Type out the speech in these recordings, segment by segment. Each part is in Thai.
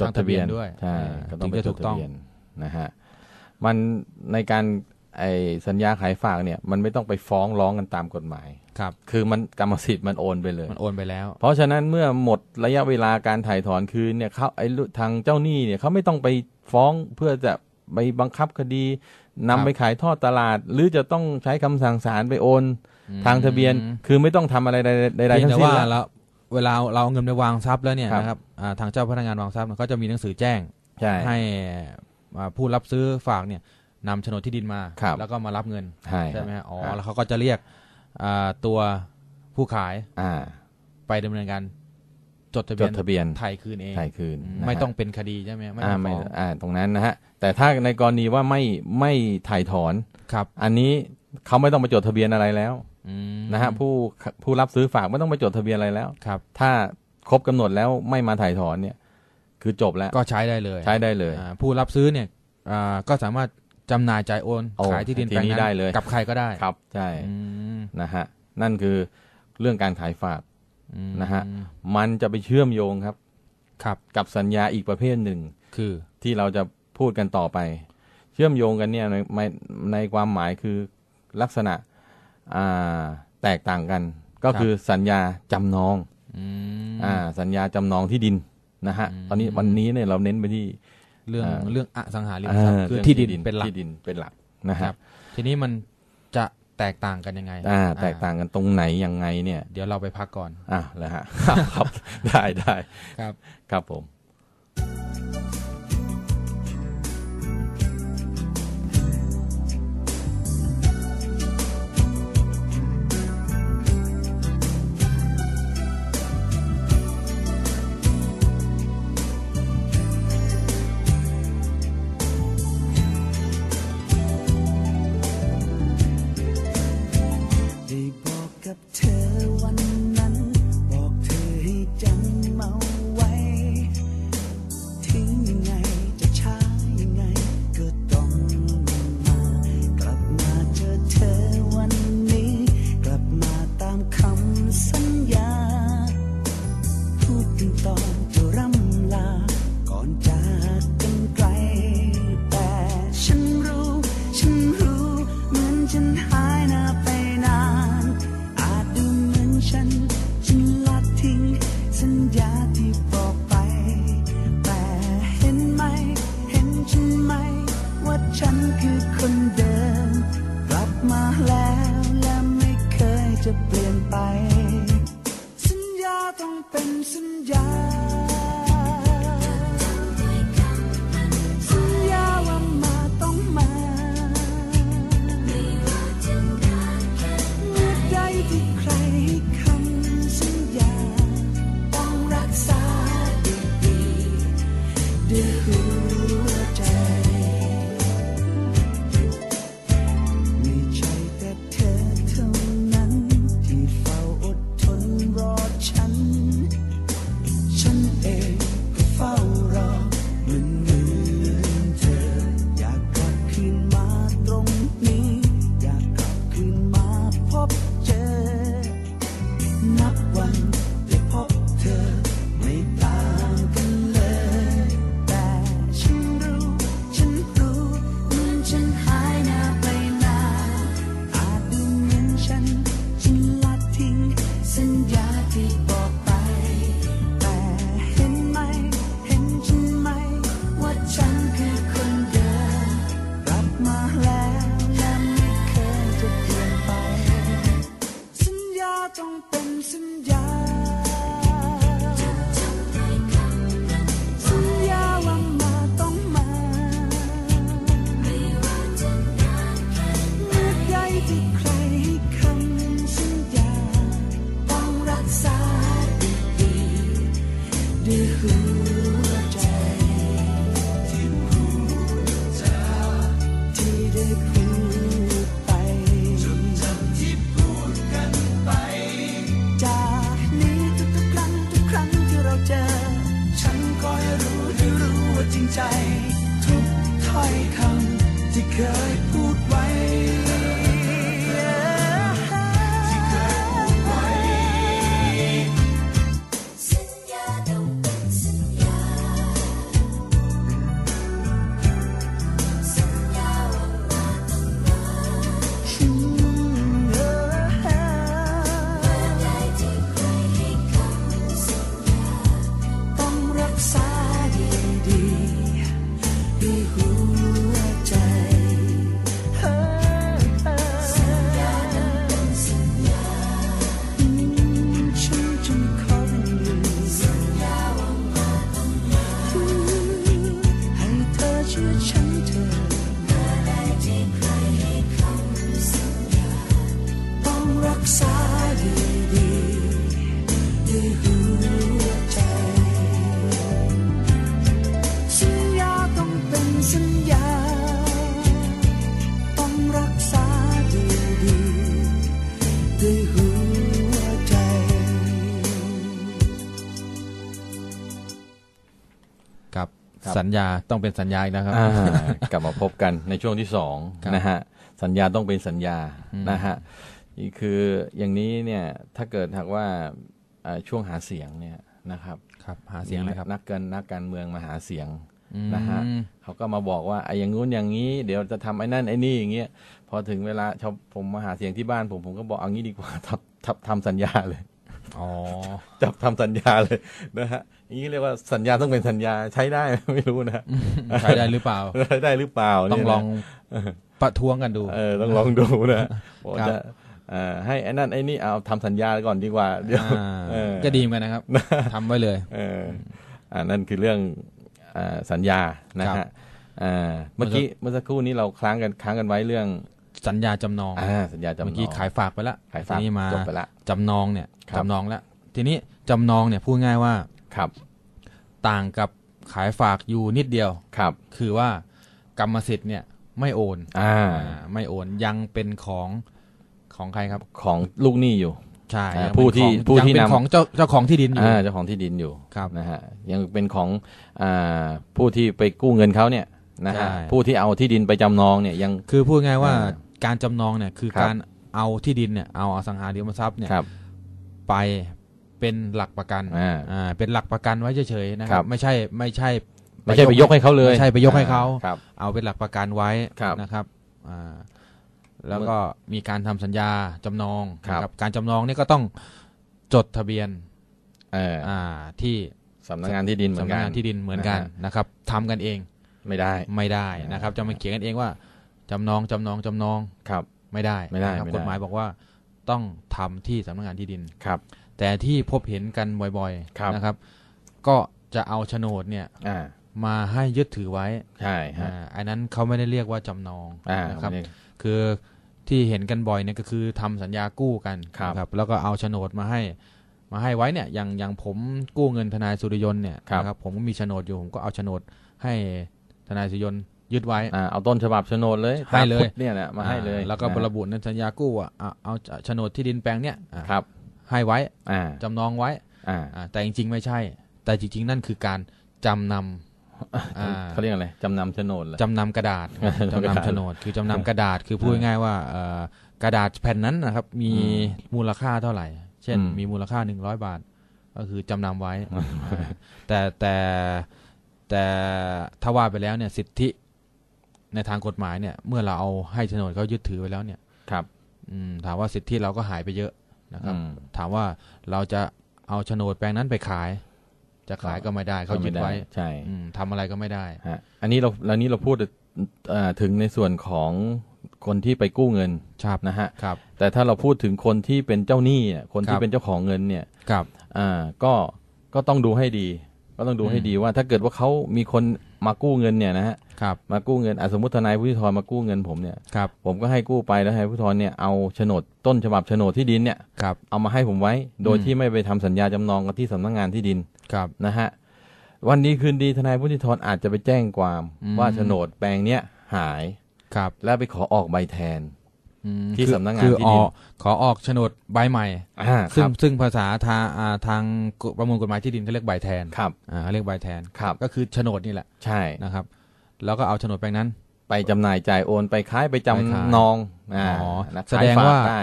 จดทะเบียนทางทะเบียนด้วยใช่อ่าก็ต้องไปถึงจะจถูดกทะต้องเบียนนะฮะมันในการไอสัญญาขายฝากเนี่ยมันไม่ต้องไปฟ้องร้องกันตามกฎหมายครับ คือมันกรรมสิทธิ์มันโอนไปเลยมันโอนไปแล้ว เพราะฉะนั้นเมื่อหมดระยะเวลาการถ่ายถอนคืนเนี่ยเขาไอ้ทางเจ้าหนี้เนี่ยเขาไม่ต้องไปฟ้องเพื่อจะไปบังคับคดีนำไปขายทอดตลาด หรือจะต้องใช้คำสั่งศาลไปโอน ทางทะเบียนคือไม่ต้องทำอะไรใดๆใดๆเพียทั้งแต่งสิ้นว่าแล้ว เราเวลาเราเอาเงินไปวางทรัพย์แล้วเนี่ยครับ นะครับอ่าทางเจ้าพนักงานวางทรัพย์เนี่ยเขาจะมีหนังสือแจ้งใช่ ให้อ่าผู้รับซื้อฝากเนี่ยนำโฉนดที่ดินมา ครับ แล้วก็มารับเงินใช่ใช่ไหมฮะอ๋อครับแล้วเขาก็จะเรียกอ่าตัวผู้ขายอ่าไปดำเนินการจดทะจเบียดนทะเบียนไทยคืนเองถ่ายคืนอืมนะฮะไม่ต้องเป็นคดีใช่ไหมไม่อ่าต้องไม่ฟ้องอ่าตรงนั้นนะฮะแต่ถ้าในกรณีว่าไม่ไม่ถ่ายถอน ครับ อันนี้เขาไม่ต้องไปจดทะเบียนอะไรแล้วอืม นะฮะผู้ผู้รับซื้อฝากไม่ต้องไปจดทะเบียนอะไรแล้วครับ ถ้าครบกำหนดแล้วไม่มาถ่ายถอนเนี่ย คือจบแล้วก็ใช้ได้เลย ใช้ได้เลยอ่าผู้รับซื้อเนี่ยอ่าก็สามารถจำหน่ายจ่ายโอนโอ้ขายที่ดินทีแปลงนี้นั้นได้เลยกับใครก็ได้ครับใช่อืมนะฮะนั่นคือเรื่องการขายฝากอืมนะฮะมันจะไปเชื่อมโยงครับครับ กับสัญญาอีกประเภทหนึ่ง คือที่เราจะพูดกันต่อไป เชื่อมโยงกันเนี่ยในในในความหมายคือลักษณะอ่า แตกต่างกัน ก็คือสัญญาจำนองอืมอ่าสัญญาจำนองที่ดินนะฮะอืมตอนนี้วันนี้เนี่ยเราเน้นไปที่เรื่องอ่าเรื่องอสังหาริมทรัพย์าคือรื่องที่ดินเป็นหลักที่ดินเป็นหลักนะคฮะรับ ทีนี้มันจะแตกต่างกันยังไง อ่า แตกต่างกันตรงไหนยังไงเนี่ย เดี๋ยวเราไปพักก่อน อะแล้วฮะ ครับ ได้ได้ครับ ครับผม สัญญาต้องเป็นสัญญาอีกนะครับอ่ากลับมาพบกันในช่วงที่สองครับนะฮะสัญญาต้องเป็นสัญญาอืมนะฮะนี่คืออย่างนี้เนี่ยถ้าเกิดหากว่าอ่าช่วงหาเสียงเนี่ยนะครับครับหาเสียงเลยครับนักการนักการเมืองมาหาเสียงอืมนะฮะเขาก็มาบอกว่าไอ้อย่างงู้นอย่างนี้ เดี๋ยวจะทำไอ้นั่นไอ้นี่อย่างเงี้ยพอถึงเวลาชาวผมมาหาเสียงที่บ้านผมผมก็บอกเอางี้ดีกว่าทำทำทำสัญญาเลยอ๋อ จับทำสัญญาเลยนะฮะอย่างนี้เรียกว่าสัญญาต้องเป็นสัญญาใช้ได้ไม่รู้นะใช้ได้หรือเปล่าใช้ได้หรือเปล่าต้องเนี่ยนะลองประท้วงกันดู เออต้องลองดูนะบอกครับจะเอ่อให้ไอ้นั่นไอ้นี่เอาทำสัญญาก่อนดีกว่าเดี๋ยวอ่าเออก็ดีเหมือนกันนะครับทำไว้เลย เอออ่านั่นคือเรื่องอ่าสัญญานะครัฮะบอ่าเมื่อกี้เมื่อสักครู่นี้เราค้างกันค้างกันไว้เรื่อง สัญญาจำนองอ่าสัญญาจำนองเมื่อกี้ขายฝากไปแล้วขายฝากทีนี้มาจบไปละจำนองเนี่ยครับจำนองแล้วทีนี้จำนองเนี่ยพูดง่ายว่าครับ ต่างกับขายฝากอยู่นิดเดียวครับ คือว่ากรรมสิทธิ์เนี่ยไม่โอนอ่าอ่าไม่โอนยังเป็นของของใครครับ ของลูกหนี้อยู่ใช่อ่ายังเป็นผู้ที่ของผู้ยังที่เป็นนำของเจ้าเจ้าของที่ดินอยู่อ่าเจ้าของที่ดินอยู่ครับนะฮะยังเป็นของอ่าผู้ที่ไปกู้เงินเขาเนี่ยนะฮะใช่ผู้ที่เอาที่ดินไปจำนองเนี่ยยังคือพูดง่ายว่าอ่า การจำนองเนี่ยคือครับ การเอาที่ดินเนี่ยเอาอสังหาริมทรัพย์เนี่ยครับ ไปเป็นหลักประกันอ่าอ่าเป็นหลักประกันไว้เฉยๆนะคครัรับ บ ไม่ใช่ไม่ใช่ ไม่ใช่ไปยกให้เขาเลยไม่ใช่ไปยกให้เขา ครับ เอาเป็นหลักประกันไว้ครับนะครับอ่าแล้วก็มีการทำสัญญาจำนองครับ นะการจำนองนี่ก็ต้องจดทะเบียนเอออ่าที่สำนักงานที่ดินเหมือนสำนักักนงานที่ดินเหมือนกันนะฮะ นะครับทำกันเองไม่ได้ ไม่ได้นะครับ จะมาเขียนกันเองว่า จำนองจำนองจำนองครับ ไม่ได้ไม่ได้นะครับไม่ได้ กฎหมายบอกว่าต้องทำที่สำนักงานที่ดิน ครับ แต่ที่พบเห็นกันบ่อยครับ ๆนะครับ ก็จะเอาโฉนดเนี่ยอ่ามาให้ยึดถือไว้ใช่ฮะอ่าอันนั้นเขาไม่ได้เรียกว่าจำนองอ่านะครับนี่คือที่เห็นกันบ่อยเนี่ยก็คือทำสัญญากู้กันครับ นะแล้วก็เอาโฉนดมาให้ มาให้ไว้เนี่ยอย่างอย่างผมกู้เงินทนายสุริยนต์เนี่ยครับนะครับผมก็มีโฉนดอยู่ผมก็เอาโฉนดให้ทนายสุริยนต์ ยึดไว้อ่าเอาต้นฉบับโฉนดเลยให้เลยตามพุทธเนี่ยนะมาให้เลยอ่แล้วก็นะระบุในสัญญากู้ว่าเอาเอาโฉนดที่ดินแปลงเนี่ยอ่าครับ ให้ไว้อ่าจำนองไว้อ่าอ่าแต่จริงๆไม่ใช่ แต่จริงๆ นั่นคือการจำนำอ่าเขาเรียกอะไรจำนำโฉนดเหรอจำนำกระดาษจำนำกระดาษจำนำโฉนดคือจำนำกระดาษคือพูดง่ายๆว่าเอ่อกระดาษแผ่นนั้นนะครับ มีมูลค่าเท่าไหร่ เช่นอืมมีมูลค่าหนึ่งร้อยบาท ก็คือจำนำไว้ แต่แต่แต่ถ้าว่าไปแล้วเนี่ยสิทธิ ในทางกฎหมายเนี่ย เมื่อเราเอาให้โฉนดเขายึดถือไปแล้วเนี่ย ครับ อืม ถามว่าสิทธิเราก็หายไปเยอะนะครับอืมถามว่าเราจะเอาโฉนดแปลงนั้นไปขาย จะขายก็ไม่ได้เขายึดไว้ใช่อืมทำอะไรก็ไม่ได้ฮะอันนี้เราแล้วนี้เราพูดเอ่อถึงในส่วนของคนที่ไปกู้เงินครับนะฮะครับ แต่ถ้าเราพูดถึงคนที่เป็นเจ้าหนี้อะคนคที่รับเป็นเจ้าของเงินเนี่ยครับอ่าก็ก็ต้องดูให้ดี ก็ต้องดูให้อืมดีว่าถ้าเกิดว่าเขามีคน มากู้เงินเนี่ยนะฮะครับมากู้เงินอะสมมติทนายผู้ที่ทรมากู้เงินผมเนี่ยครับผมก็ให้กู้ไปแล้วให้ผู้ทรเนี่ยเอาโฉนดต้นฉบับโฉนดที่ดินเนี่ยครับเอามาให้ผมไว้โดยอืมที่ไม่ไปทำสัญญาจำนองกันที่สำนักงานที่ดินครับนะฮะวันนี้คืนดีทนายผู้ที่ทรอาจจะไปแจ้งความอืมว่าโฉนดแปลงเนี้ยหายครับแล้วไปขอออกใบแทนอืม ที่คือสำนักงานคือที่ดินออกขอออกโฉนดใบใหม่อ่าคซึ่งรับซึ่งภาษาทางอ่าทางประมวลกฎหมายที่ดินเขาเรียกใบแทนครับอ่าเขาเรียกใบแทนครับก็คือโฉนดนี่แหละใช่นะครับ แล้วก็เอาโฉนดแปลงนั้น ไปจำหน่ายจ่ายโอนไปขายไปจไปขายำนองอ่าอ๋อนะแสดงขยฝกว่าได้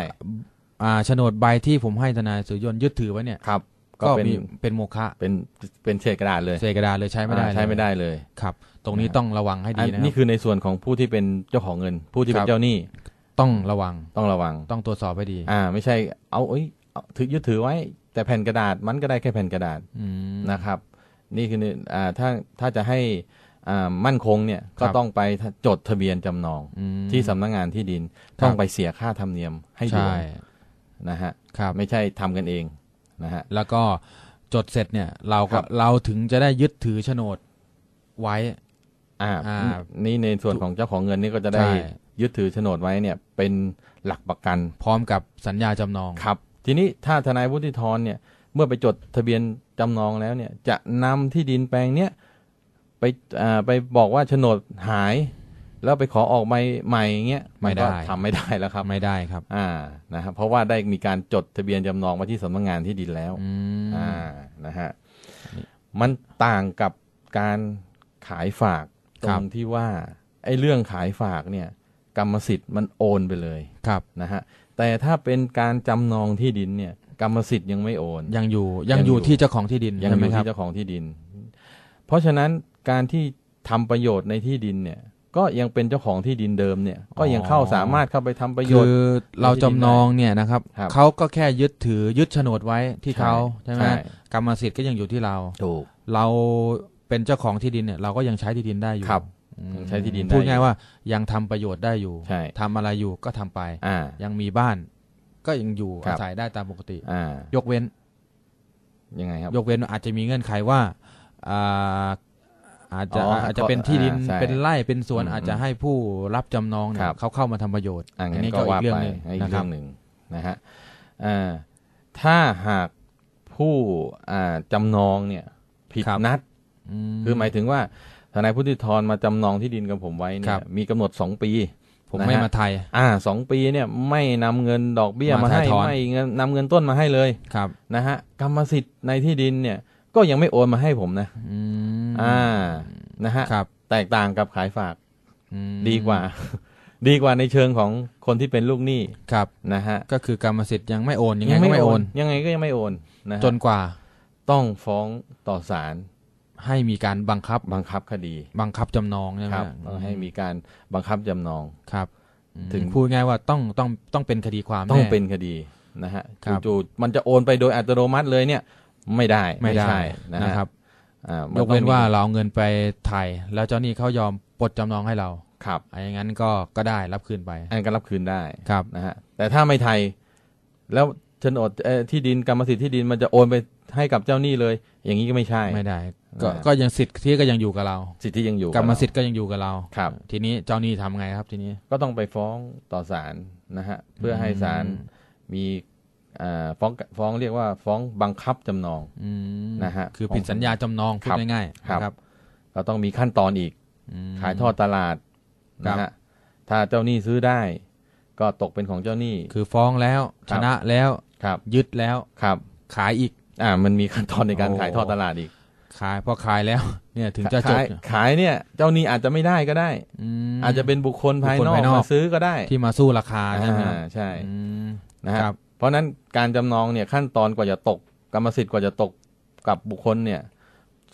อ่าโฉนดใบที่ผมให้ทนายสุริยนต์ยึดถือไว้เนี่ยครับก็ก็เป็นมีเป็นโมฆะเป็นเป็นเศษกระดาษเลยเศษกระดาษเลยใช้ไม่ได้อ่าใช้ไม่ได้เลยครับ ตรงนี้ต้องระวังให้อัดีนนะคนี่รับคือในส่วนของผู้ที่เป็นเจ้าของเงิน ผู้ที่เป็ครันบเจ้าหนี้ ต้องระวังต้องระวัง ต้องตรวจสอบให้ดี อ่า ไม่ใช่เอาเอ้ยเอาถือยึดถือไว้ แต่แผ่นกระดาษมันก็ได้แค่แผ่นกระดาษอืม นะครับ นี่คืออ่าถ้าถ้าจะให้อ่ามั่นคงเนี่ยครัก็บต้องไปจดทะเบียนจำนอง อืม ที่สำนักงานที่ดินครับ ต้องไปเสียค่าธรรมเนียมให้ด่วใช่นนะฮะครับ ไม่ใช่ทำกันเองนะฮะ แล้วก็จดเสร็จเนี่ย เราครัก็บเราถึงจะได้ยึดถือโฉนดไว้ อ่าอ่านี่ในส่วนของเจ้าของเงินนี่ก็จะได้ใช่ ยึดถือโฉนดไว้เนี่ยเป็นหลักประกันพร้อมกับสัญญาจำนอง ครับ ทีนี้ถ้าทนายวุฒิธรเนี่ยเมื่อไปจดทะเบียนจำนองแล้วเนี่ยจะนำที่ดินแปลงเนี้ยไปอ่าไปบอกว่าโฉนดหาย แล้วไปขอออกใบใหม่อย่างเงี้ยไม่ได้นก็ทำไม่ได้แล้วครับไม่ได้ครับ อ่านะครับเพราะว่าได้มีการจดทะเบียนจำนองมาที่สำนักงานที่ดินแล้วอืมอ่านะฮะมันต่างกับการขายฝากตครรับงที่ว่าไอ้เรื่องขายฝากเนี่ย กรรมสิทธิ์มันโอนไปเลยครับนะฮะแต่ถ้าเป็นการจำนองที่ดินเนี่ยกรรมสิทธิ์ยังไม่โอนยังอยู่ยัยังงออยู่ยู่ที่เจ้าของที่ดินยังใช่อไหมยู่ครับที่เจ้าของที่ดิน เพราะฉะนั้นการที่ทำประโยชน์ในที่ดินเนี่ย ก็ยังเป็นเจ้าของที่ดินเดิมเนี่ย ก็ยังเข้าอ๋อสามารถเข้าไปทำประโยคืชน์อเราจำนองเนี่ยนะครับครับเขาก็แค่ยึดถือยึดโฉนดไว้ที่เขาใช่ไหมใช่กรรมสิทธิ์ก็ยังอยู่ที่เราถูกเราเป็นเจ้าของที่ดินเนี่ยเราก็ยังใช้ที่ดินได้อยู่ครับอืม ยังใช้ที่ดินได้พูดอยู่ง่ายว่ายังทำประโยชน์ได้อยู่ใช่ทำอะไรอยู่ก็ทำไปอ่ายังมีบ้าน ก็ยังอยู่ครัอาบศัยได้ตามปกติอ่ายกเว้นยังไงครับ ยกเว้นอาจจะมีเงื่อนไขว่าอ่าอาจจะอ๋ออาจจะเป็นที่ดินอ่าใช่เป็นไร่เป็นสวนอืมอาจจะให้ผู้รับจำนองเนี่ครัยบเขาเข้ามาทำประโยชน์อ่าอังั้นนี้ก็ก็อีว่ากเรื่องไปหนึ่งอีกนะคเรื่รัอบงหนึ่งนะฮะอ่าถ้าหากผู้อ่าจำนองเนี่ย ผิดครับนัดมคือหมายถึงว่า ทนายพุทธิธรมาจำนองที่ดินกับผมไว้เนี่ครัยบมีกำหนดสองปีผมนะฮะไม่มาไทย อ่าสองปีเนี่ยไม่นำเงินดอกเบี้ยมามาให้ถ่ายถอนไม่เงินนำเงินต้นมาให้เลยครับนะฮะกรรมสิทธิ์ในที่ดินเนี่ย ก็ยังไม่โอนมาให้ผมนะอืมอ่านะฮะครับแตกต่างกับขายฝากอืมดีกว่า ดีกว่าในเชิงของคนที่เป็นลูกหนี้ครับนะฮะก็คือกรรมสิทธิ์ยังไม่โอนยังไงก็ไม่โอน ยังไงก็ยังไม่โอนนะฮะจนกว่าต้องฟ้องต่อศาล ให้มีการบังคับบังคับคดี บังคับจำนองใช่ไหมครับต้องให้มีการบังคับจำนองครับอืมถึงพูดง่ายว่าต้องต้องต้องเป็นคดีความต้องแเป็นคดีนะฮะครับจู่ๆมันจะโอนไปโดยอัตโนมัติเลยเนี่ย ไม่ได้ไม่ได้ใช่นะนะฮะครับอ่ามัยกเว้นต้องมีว่าเราเอาเงินไปไถ่ายแล้วเจ้าหนี้เขายอมปลดจำนองให้เราครับไอ้อย่างนั้นก็ก็ได้รับคืนไป อันนก็รับคืนได้ครับนะฮะแต่ถ้าไม่ไทย แล้วโฉนดเอ่อที่ดินกรรมสิทธิ์ที่ดินมันจะโอนไปให้กับเจ้าหนี้เลย อย่างนี้ก็ไม่ใช่ไม่ได้ ก็อ่าก็ยังสิทธิ์ที่ก็ยังอยู่กับเรา สิทธิยังอยู่กรรมบเาสิทธิ์ก็ยังอยู่กับเราครับ ทีนี้เจ้าหนี้ทำไงครับทีนี้ก็ต้องไปฟ้องต่อศาลนะฮะเพื่อให้ศาลมีอ่าฟ้องฟ้องเรียกว่าฟ้องบังคับจำนองอืมนะฮะคือผิดสัญญาจำนองพูครัดบง่ายๆครับนะครับก็ต้องมีขั้นตอนอีกมขายทอดตลาดครันะบฮะถ้าเจ้าหนี้ซื้อได้ ก็ตกเป็นของเจ้าหนี้ คือฟ้องแล้วคชรับนะแล้วครับยึดแล้วครับ ขายอีก อ่า มันมีขั้นตอนในการโอ้ขายทอดตลาดอีก ขายพอขายแล้ว เนี่ยถึงจะจบขายขายเนี่ย เจ้าหนี้อาจจะไม่ได้ก็ได้มอาจจะเป็นบุคคลภายบุคคลนอกภายนอกมาซื้อก็ได้ ที่มาสู้ราคาใช่ไหมอ่าใช่อืมนะฮะครับ เพราะฉะนั้นการจำนองเนี่ยขั้นตอนกว่าจะตกกรรมสิทธิ์กว่าจะตกกับบุคคลเนี่ย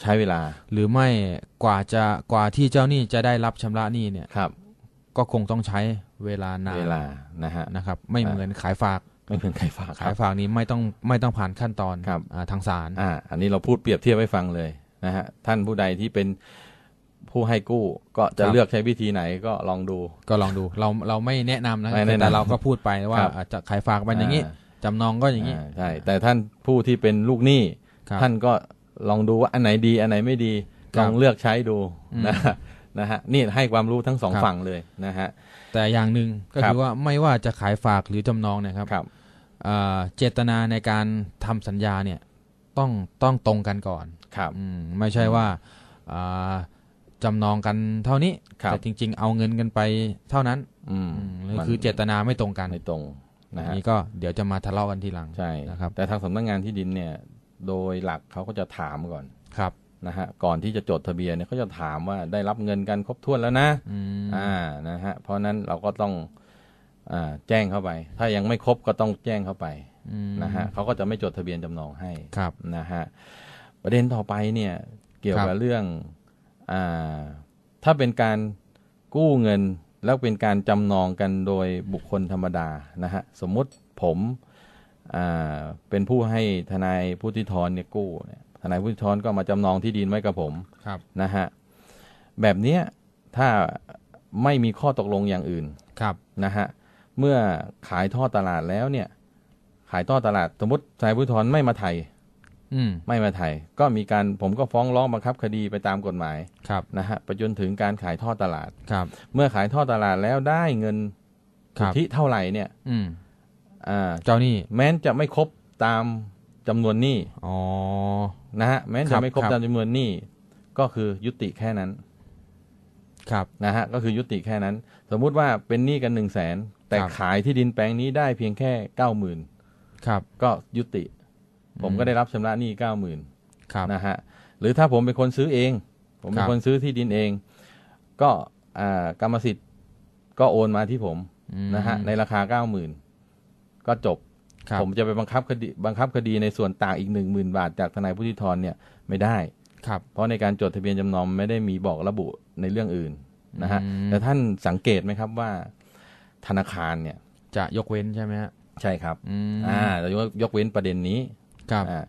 ใช้เวลา หรือไม่กว่าจะกว่าที่เจ้าหนี้จะได้รับชำระหนี้เนี่ยครับ ก็คงต้องใช้เวลานานเวลานะฮะนะครับ ไม่อ่าเหมือนขายฝาก ไม่เหมือนใครฝากคขารัยบฝากนี้ไม่ต้องไม่ต้องผ่านขั้นตอนครับอ่าทางศาลอ่าอันนี้เราพูดเปรียบเทียบให้ฟังเลยนะฮะท่านผู้ใดที่เป็นผู้ให้กู้ก็จะเลือกใช้วิธีไหนก็ลองดู ก็ลองดูเราเราไม่แนะนำนะไม่แนะนำแต่เราก็พูดไปว่าครับอาจจะขายฝากเป็นอย่างนี้อ่าจำนองก็อย่างนี้อ่าใช่แต่ท่านผู้ที่เป็นลูกหนี้ครับท่านก็ลองดูว่าอันไหนดีอันไหนไม่ดีครัลบองเลือกใช้ดูอืมนะฮะนะฮะนี่ให้ความรู้ทั้งสองครับฝั่งเลยนะฮะแต่อย่างหนึ่งก็ครับคือว่าไม่ว่าจะขายฝากหรือจำนองเนะครับครับอ่า เจตนาในการทำสัญญาเนี่ยต้องต้องตรงกันก่อนครับอืมไม่ใช่ว่าอ่าจำนองกันเท่านี้ครับแต่จริง ๆ เอาเงินกันไปเท่านั้น อืมอืมมันคือเจตนาไม่ตรงกันไม่ตรงนะอันฮะนี้ก็เดี๋ยวจะมาทะเลาะกันทีหลังใช่นะครับ แต่ทางสำนักงานที่ดินเนี่ย โดยหลักเขาก็จะถามก่อนครับนะฮะก่อนที่จะจดทะเบียนเนี่ยเขาจะถามว่าได้รับเงินกันครบถ้วนแล้วนะอืมอ่านะฮะเพราะฉะนั้นเราก็ต้องอ่า แจ้งเข้าไป ถ้ายังไม่ครบก็ต้องแจ้งเข้าไปอืมนะฮะเขาก็จะไม่จดทะเบียนจำนองให้ครับนะฮะประเด็นต่อไปเนี่ยเกี่ยวครักับบเรื่องอาถ้าเป็นการกู้เงินแล้วเป็นการจำนองกันโดยบุคคลธรรมดานะฮะสมมุติผมอ่าเป็นผู้ให้ทนายผู้ที่ทรเนี่ยกู้เนี่ยทนายผู้ที่ทรก็มาจำนองที่ดินไว้กับผมครับนะฮะแบบเนี้ยถ้าไม่มีข้อตกลงอย่างอื่นครับนะฮะ เมื่อขายทอดตลาดแล้วเนี่ย ขายทอดตลาดสมมติทนายผู้ทรไม่มาไทย อืมไม่มาไทย ก็มีการผมก็ฟ้องร้องบังคับคดีไปตามกฎหมายครับนะฮะไปจนถึงการขายทอดตลาดครับ เมื่อขายทอดตลาดแล้วได้เงินคสุทรับธิเท่าไหร่เนี่ย อืมอ่าเจ้าหนี้แม้นจะไม่ครบตามจำนวนหนี้อ๋อนะฮะแม้นครัจะบไม่ครบครับตามจำนวนหนี้ก็คือยุติแค่นั้น ครับนะฮะก็คือยุติแค่นั้น สมมุติว่าเป็นหนี้กันหนึ่งแสน แต่ครับ ขายที่ดินแปลงนี้ได้เพียงแค่เก้าหมื่นครับ ก็ยุติผมอืมก็ได้รับชำระหนี้เก้าหมื่นครับ นะฮะหรือถ้าผมเป็นคนซื้อเอง ผมคเป็รันบคนซื้อที่ดินเอง ก็อ่ากรรมสิทธิ์ก็โอนมาที่ผมอืมนะฮะในราคาเก้าหมื่นก็จบ ครับผมจะไปบังคับคดีบังคับคดีในส่วนต่างอีกหนึ่งหมื่นบาทจากทนายผู้ที่ทรเนี่ยไม่ได้ ครับ เพราะในการจดทะเบียนจำนองไม่ได้มีบอกระบุในเรื่องอื่นนะฮะอืม แต่ท่านสังเกตไหมครับว่า ธนาคารเนี่ยจะยกเว้นใช่ไหมฮะใช่ครับอืมอ่าเรายกยกเว้นประเด็นนี้ครับอ่า